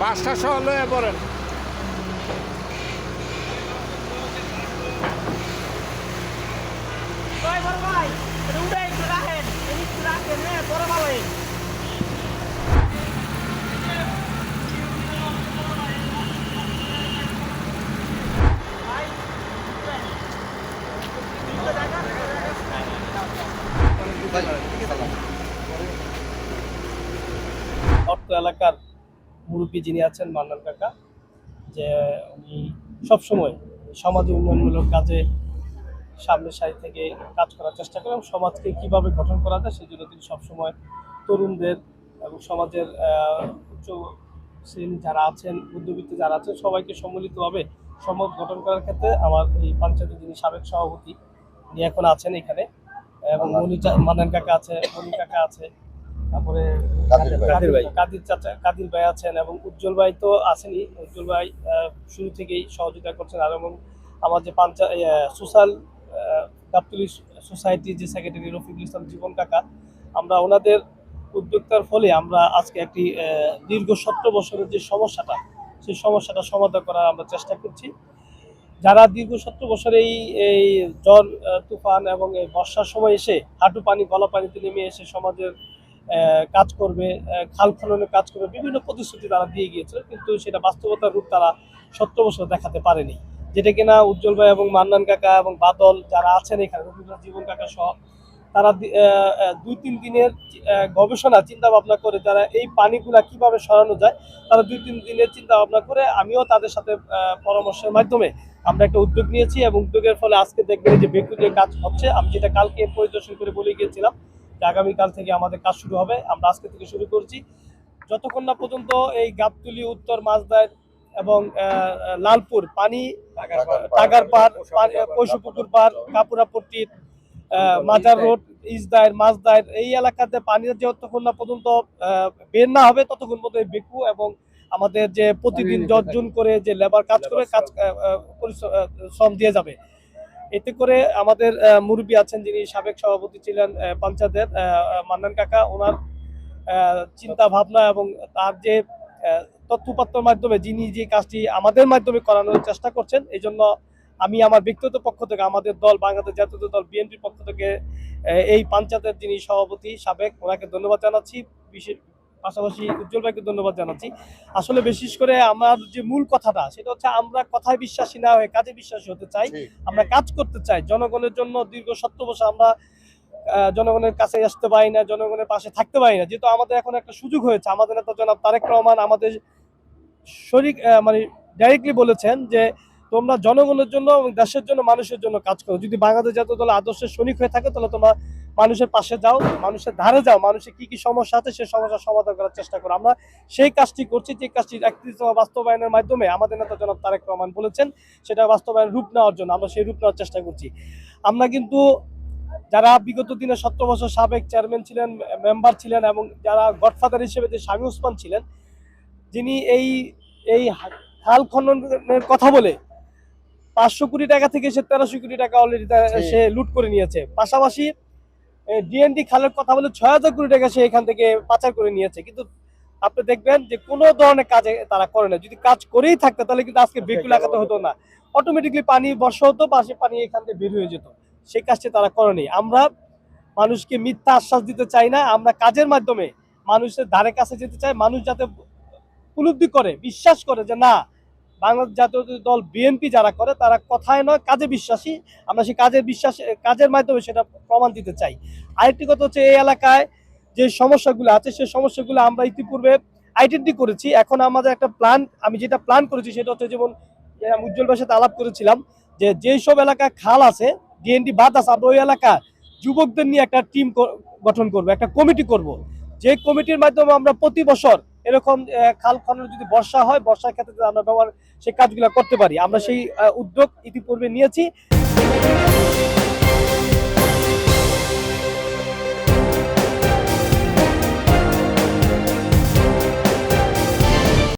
পাঁচটা সহ লয়ে পড়েন। হ্যাঁ অর্থ এলাকার মুরব্বী যিনি আছেন মান্নান কাকা যে উনি সবসময় সমাজে উন্নয়নমূলক কাজে সামনের সারি থেকে কাজ করার চেষ্টা করেন এবং সমাজকে কীভাবে গঠন করা যায় সেই জন্য তিনি সবসময় তরুণদের এবং সমাজের উচ্চ শ্রেণি যারা আছেন মধ্যবিত্ত যারা আছেন সবাইকে সম্মিলিতভাবে সমাজ গঠন করার ক্ষেত্রে আমার এই পঞ্চায়েতের যিনি সাবেক সভাপতি উনি এখন আছেন এখানে। এবং মনি মান্নান কাকা আছে মনি কাকা আছে তারপরে কাদির ভাই। কাদির চাচা কাদির ভাই আছেন এবং উজ্জ্বল ভাই তো আছেনই। উজ্জ্বল ভাই শুরু থেকেই সহযোগিতা করছেন আর এবং আমার যে পাঞ্চা সোশ্যাল গাবতলি সোসাইটি যে সেক্রেটারি রফিকুল ইসলাম জীবন কাকা আমরা ওনাদের উদ্যোক্তার ফলে আমরা আজকে একটি দীর্ঘ সতেরো বছরের যে সমস্যাটা সেই সমস্যাটা সমাধান করার আমরা চেষ্টা করছি। যারা দীর্ঘ সত্তর বছর এই এই জ্বর তুফান এবং এই বর্ষার সময় এসে হাঁটু পানি গলা পানিতে নেমে এসে সমাজের কাজ করবে খাল খননের কাজ করবে, বিভিন্ন প্রতিশ্রুতি তারা দিয়ে গিয়েছিল কিন্তু সেটা বাস্তবতার রূপ তারা সতেরো বছর দেখাতে পারেনি। যেটা কিনা উজ্জ্বল ভাই এবং মান্নান কাকা এবং বাদল যারা আছেন এখানে, রবীন্দ্রনাথ, জীবন কাকা সহ, তারা দুই তিন দিনের গবেষণা, চিন্তা ভাবনা করে যারা এই পানিগুলা কীভাবে সরানো যায়, তারা দুই তিন দিনের চিন্তা ভাবনা করে আমিও তাদের সাথে পরামর্শের মাধ্যমে আমরা একটা উদ্যোগ নিয়েছি এবং উদ্যোগের ফলে আজকে দেখবেন যে বেকু যে কাজ হচ্ছে, আমি যেটা কালকে পরিদর্শন করে বলে গিয়েছিলাম যে আগামীকাল থেকে আমাদের কাজ শুরু হবে আমরা আজকে থেকে শুরু করছি। যতক্ষণ না পর্যন্ত এই গাবতলি উত্তর মাছদার এবং লালপুর পানি টাগার পার পশুপুকুর পার কাপুরাপট্টির মাজার রোড ইসদায়ের মাছদায়ের এই এলাকাতে পানি যতক্ষণ না পর্যন্ত বের না হবে ততক্ষণ পর্যন্ত এই বেকু এবং আমাদের যে প্রতিদিন দশজন করে যে লেবার কাজ করে কাজ পরিশ্রম দিয়ে যাবে। এতে করে আমাদের আহ, মুরব্বী আছেন যিনি সাবেক সভাপতি ছিলেন পঞ্চায়েতের মান্নান কাকা ওনার চিন্তা ভাবনা এবং তার যে আহ, মাধ্যমে যিনি যে কাজটি আমাদের মাধ্যমে করানোর চেষ্টা করছেন এই জন্য আমি আমার ব্যক্তিগত পক্ষ থেকে আমাদের দল বাংলাদেশ জাতীয় দল বিএনপির পক্ষ থেকে এই পঞ্চায়েতের যিনি সভাপতি সাবেক ওনাকে ধন্যবাদ জানাচ্ছি। বিশেষ পাশাপাশি উজ্জ্বল ভাইকে ধন্যবাদ জানাচ্ছি। আসলে বিশেষ করে আমার যে মূল কথাটা সেটা হচ্ছে আমরা কথায় বিশ্বাসী না হয়ে কাজে বিশ্বাসী হতে চাই। আমরা কাজ করতে চাই। জনগণের জন্য দীর্ঘ সত্য বছর আমরা জনগণের কাছে আসতে পারি না জনগণের পাশে থাকতে পারি না। যেহেতু আমাদের এখন একটা সুযোগ হয়েছে আমাদের নেতা জনাব তারেক রহমান আমাদের শরিক মানে ডাইরেক্টলি বলেছেন যে তোমরা জনগণের জন্য এবং দেশের জন্য মানুষের জন্য কাজ করো। যদি বাংলাদেশ জাতীয় দল আদর্শের সৈনিক হয়ে থাকে তাহলে তোমরা মানুষের পাশে যাও মানুষের ধারে যাও মানুষের কি কি সমস্যা আছে সে সমস্যার সমাধান করার চেষ্টা করো। আমরা সেই কাজটি করছি যে কাজটি একত্রিশ বাস্তবায়নের মাধ্যমে আমাদের নেতা জনাব তারেক রহমান বলেছেন সেটা বাস্তবায়ন রূপ নেওয়ার জন্য আমরা সেই রূপ নেওয়ার চেষ্টা করছি। আমরা কিন্তু যারা বিগত দিনে সত্তর বছর সাবেক চেয়ারম্যান ছিলেন মেম্বার ছিলেন এবং যারা গডফাদার হিসেবে যে স্বামী উসমান ছিলেন যিনি এই এই খাল খননের কথা বলে পাঁচশো কোটি টাকা থেকে সে তেরোশো কোটি টাকা অলরেডি সে লুট করে নিয়েছে। পাশাপাশি ডিএনডি খালের কথা বলে ছয় হাজার কোটি টাকা সে এখান থেকে পাচার করে নিয়েছে। কিন্তু আপনি দেখবেন যে কোনো ধরনের কাজে তারা করে না। যদি কাজ করেই থাকতো তাহলে কিন্তু আজকে বেকু লাগাতে হতো না। অটোমেটিকলি পানি বর্ষা হতো পাশে পানি এখান থেকে বের হয়ে যেত। সেই কাজটি তারা করেনি। আমরা মানুষকে মিথ্যা আশ্বাস দিতে চাই না। আমরা কাজের মাধ্যমে মানুষের ধারে কাছে যেতে চাই। মানুষ যাতে উপলব্ধি করে বিশ্বাস করে যে না বাংলাদেশ জাতীয় দল বিএনপি যারা করে, তারা কথায় নয়, কাজে বিশ্বাসী। আমরা সেই কাজের বিশ্বাস, কাজের মাধ্যমে সেটা প্রমাণ দিতে চাই। আরেকটি কথা হচ্ছে, এই এলাকায় যে সমস্যাগুলো আছে, সেই সমস্যাগুলো আমরা ইতিপূর্বে আইডেন্টি করেছি। এখন আমাদের একটা প্ল্যান আমি যেটা প্ল্যান করেছি সেটা হচ্ছে যেমন উজ্জ্বল ভাইয়ের সাথে আলাপ করেছিলাম যে যেই সব এলাকায় খাল আছে ডিএনডি বাদ আছে, আমরা ওই এলাকা যুবকদের নিয়ে একটা টিম গঠন করব, একটা কমিটি করব। যে কমিটির মাধ্যমে আমরা প্রতি বছর এরকম খাল খনন যদি বর্ষা হয়, বর্ষার ক্ষেত্রে আমরা ব্যবহার, সেই কাজগুলো করতে পারি। আমরা সেই উদ্যোগ ইতিপূর্বে নিয়েছি।